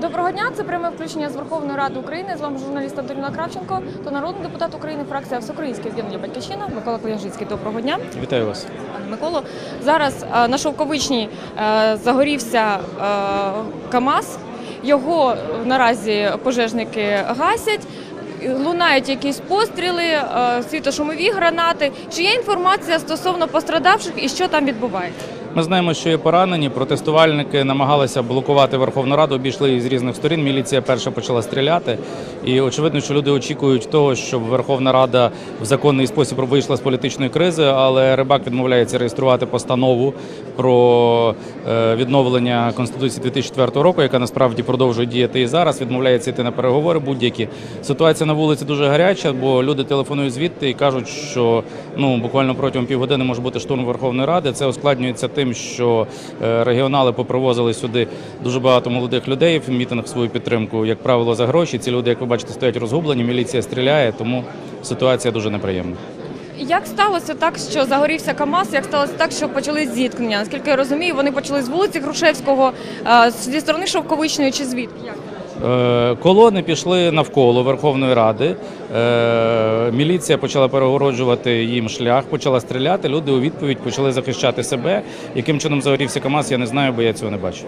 Доброго дня, це пряме включення з Верховної Ради України. З вами журналіст Антоніна Кравченко та народний депутат України, фракція Всеукраїнське об'єднання Батьківщина Микола Княжицький. Доброго дня, Вітаю вас. пане Миколо. Зараз е, на Шовковичній е, загорівся е, КАМАЗ. Його наразі пожежники гасять. Лунають якісь постріли, світошумові гранати. Чи є інформація стосовно пострадавших і що там відбувається? Ми знаємо, що є поранені. Протестувальники намагалися блокувати Верховну Раду, обійшли її з різних сторін. Міліція перша почала стріляти. І очевидно, що люди очікують того, щоб Верховна Рада в законний спосіб вийшла з політичної кризи. Але Рибак відмовляється реєструвати постанову про е, відновлення конституції 2004 року, яка насправді продовжує діяти і зараз. Відмовляється йти на переговори будь-які. Ситуація на вулиці дуже гаряча, бо люди телефонують звідти і кажуть, що ну буквально протягом півгодини може бути штурм Верховної Ради. Це ускладнюється тим, що е, регіонали попривозили сюди дуже багато молодих людей в мітинг свою підтримку, як правило, за гроші. Ці люди, як ви бачите, стоять розгублені. Міліція стріляє, тому ситуація дуже неприємна. Як сталося так, що загорівся КАМАЗ? Як сталося так, що почали зіткнення? Наскільки я розумію, вони почали з вулиці Грушевського, е, зі сторони Шовковичної чи звідки? Е, Колони пішли навколо Верховної Ради. Е, Міліція почала перегороджувати їм шлях, почала стріляти. Люди у відповідь почали захищати себе. Яким чином загорівся КАМАЗ, я не знаю, бо я цього не бачу.